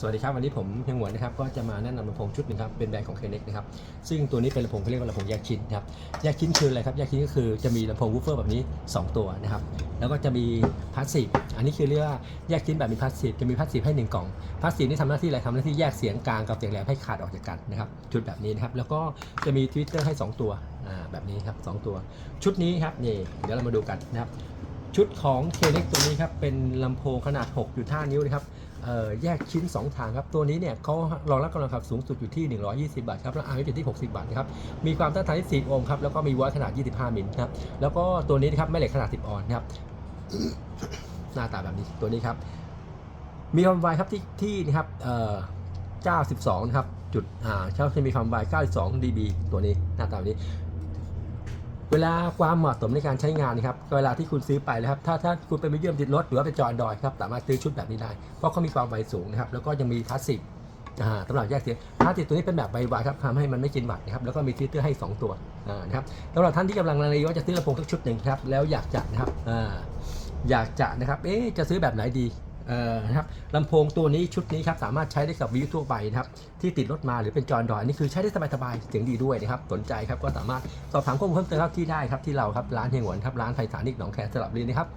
สวัสดีครับวันนี้ผมเพียงหวนนะครับก็จะมาแนะนำลำโพงชุดหนึ่งครับเป็นแบรนด์ของเคเน็กนะครับซึ่งตัวนี้เป็นลำโพงเขาเรียกว่าลำโพงแยกชิ้นครับแยกชิ้นคืออะไรครับแยกชิ้นก็คือจะมีลำโพงวูฟเฟอร์แบบนี้ 2 ตัวนะครับแล้วก็จะมีพาสซีฟอันนี้คือเรียกว่าแยกชิ้นแบบมีพาสซีฟจะมีพาสซีฟให้หนึ่งกล่องพาสซีฟนี่ทำหน้าที่อะไรทำหน้าที่แยกเสียงกลางกับเสียงแหลมให้ขาดออกจากกันนะครับชุดแบบนี้นะครับแล้วก็จะมีทวิตเตอร์ให้ 2 ตัวแบบนี้ครับสองตัว ชุดนี้ครับนี่เดี๋ยวเรามาดูกันนะครับ ชุดของเคเล็กตัวนี้ครับ เป็นลำโพงขนาด 6.5 นิ้วนะครับแยกชิ้น2ทางครับ ตัวนี้เนี่ยเขารองรับกำลังขับสูงสุดอยู่ที่ 120 บาทครับ แล้ว R อยู่ที่ 60 บาทนะครับ มีความต้านทานที่4โอห์มครับ แล้วก็มีวัตขนาด 25 มิลครับ แล้วก็ตัวนี้นะครับแม่เหล็กขนาด 10 ออนครับ หน้าตาแบบนี้ ตัวนี้ครับ มีความไวครับที่ที่นะครับเอ่อ92นะครับ จุดอ่าเขาจะมีความไว92 dB ตัวนี้หน้าตาแบบนี้ เวลาความเหมาะสมในการใช้งานนะครับเวลาที่คุณซื้อไปนะครับถ้าถ้าคุณไปไปเยี่ยมติดรถหรือว่าไปจอดดอยครับสามารถซื้อชุดแบบนี้ได้เพราะเขามีความไวสูงนะครับแล้วก็ยังมีพลาสติกอ่าสำหรับแยกเสียงพลาสติกตัวนี้เป็นแบบใบวายครับทำให้มันไม่กินวัตต์นะครับแล้วก็มีฟิเตอร์ให้ 2 ตัวอ่านะครับสำหรับท่านที่กำลังลังเลว่าจะซื้อลำโพงสักชุดหนึ่งครับแล้วอยากจะนะครับอ่าอยากจะนะครับเอ๊จะซื้อแบบไหนดี เอ่อนะครับลำโพงตัวนี้ชุดนี้ครับสามารถใช้ได้กับวิวทั่วไปนะครับที่ติดรถมาหรือเป็นจอดอยนี่คือใช้ได้สบายๆเสียงดีด้วยนะครับสนใจครับก็สามารถสอบถามข้อมูลเพิ่มเติมครับที่ได้ครับที่เราครับร้านเฮงหวนครับร้านไพศานิกหนองแคสลับบุรีนะครับ